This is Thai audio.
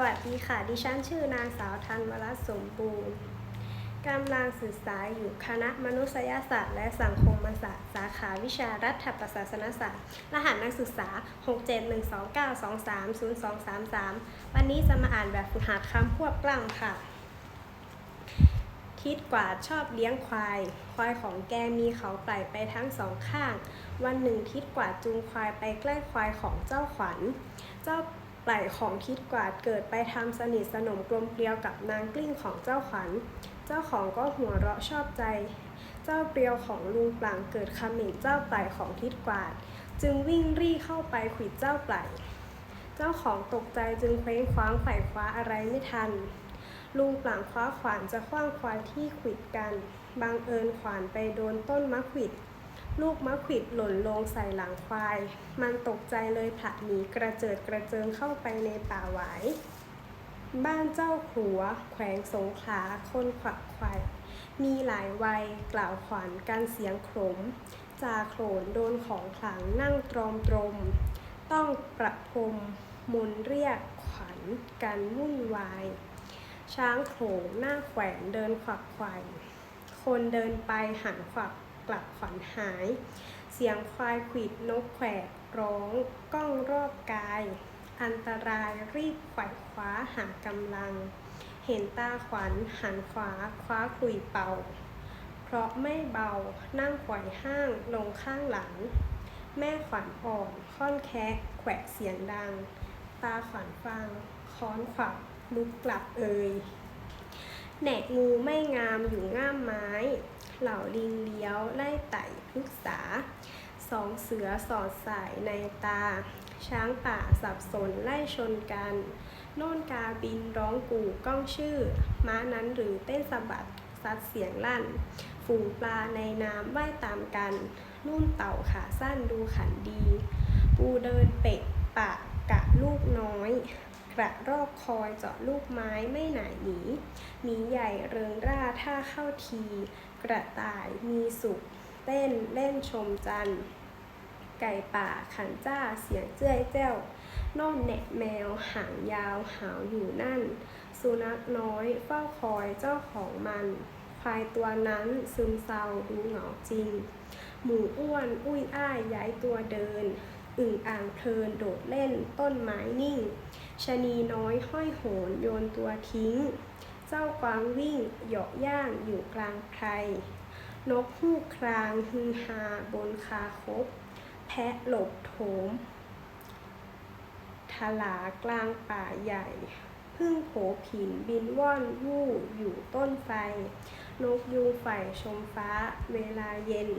วัสดีค่ะ ดิฉันชื่อนางสาวธันวรัตน์สมบูรณ์กำลังศึกษาอยู่คณะมนุษยศาสตร์ และสังคมศาสตร์ สาขาวิชารัฐประศาสนศาสตร์ รหัสนักศึกษา 67129230233 วันนี้จะมาอ่านแบบฝึกหัดคำควบกล้ำค่ะ ทิดกว่าชอบเลี้ยงควาย ควายของแกมีเขาไก่ไปทั้งสองข้าง วันหนึ่งทิดกว่าจูงควายไปใกล้ควายของเจ้าขวัญ เจ้า ไก่ของทิดกวาดเกิดไปทำสนิทสนมกลมเกลียวกับนางกลิ้งของเจ้าขวัญ เจ้าของก็หัวเราะชอบใจ เจ้าเปรียวของลุงปลางเกิดคำหมิ่นเจ้าไก่ของทิดกวาด จึงวิ่งรี่เข้าไปขวิดเจ้าไก่เจ้าของตกใจจึงเคว้งคว้างไขว่คว้าอะไรไม่ทัน ลุงปลางคว้าขวานจะคว้างควายที่ขวิดกันบังเอิญขวานไปโดนต้นมะขวิด ลูกมะขวิดหล่นลงใส่หลังควาย มันตกใจเลยผละหนีกระเจิดกระเจิงเข้าไปในป่าหวาย บ้านเจ้าขัว แขวงสงขลาคนขวักไขว่มีหลายวัยกล่าวขวัญกันเสียงโขลมจาโขลนโดนของขลังนั่งตรอมตรม ต้องประพรมมนเรียกขวัญกันวุ่นวาย ช้างโขงหน้าแขวนเดินขวักไขว่คนเดินไปหันขวัก กลับขวัญหาย เสียงควายขวิดนกแขวกร้องก้องรอบกาย อันตรายรีบไขว่คว้าหากำลัง เห็นตาขวัญหันขวาคว้าขุยเป่า เพราะไม่เบานั่งขว่ห้างลงข้างหลัง แม่ขวัญอ่อนค่อนแคะแขวะเสียงดัง ตาขวัญฟังค้อนขวักลุกกลับเอ่ยแหนกงูไม่งามอยู่ง่ามไม้ เหล่าลิงเลี้ยวไล่ไต่พฤกษาสองเสือสอดสายในตา ช้างป่าสับสนไล่ชนกัน โน่นกาบินร้องกู่ก้องชื่อ ม้านั้นหรือเต้นสะบัดซัดเสียงลั่น ฝูงปลาในน้ำว่ายตามกันนุ่นเต่าขาสั้นดูขันดี ปูเดินเป็ดปากกะลูกน้อย กระรอกคอยเจาะลูกไม้ไม่หน่ายหนี มีใหญ่เริงร่าท่าเข้าที กระต่ายมีสุข เต้นเล่นชมจันทร์ ไก่ป่าขันจ้าเสียงเจ้ยแจ้วโน่นแหนะแมวหางยาวหาวอยู่นั่น สุนัขน้อยเฝ้าคอยเจ้าของมันควายตัวนั้นซึมเศร้าดูเหงาจริง หมูอ้วนอุ้ยอ้ายย้ายตัวเดิน อึ่งอ่างเพลินโดดเล่นต้นไม้นิ่งชะนีน้อยห้อยโหนโยนตัวทิ้ง เจ้ากวางวิ่งเหยาะย่างอยู่กลางไพรนกฮูกครางฮือฮาบนคาคบ แพะหลบโถมทลากลางป่าใหญ่ พึ่งโผผินบินว่อนวู่อยู่ต้นไฟ นกยูงไฝ่ชมฟ้าเวลาเย็น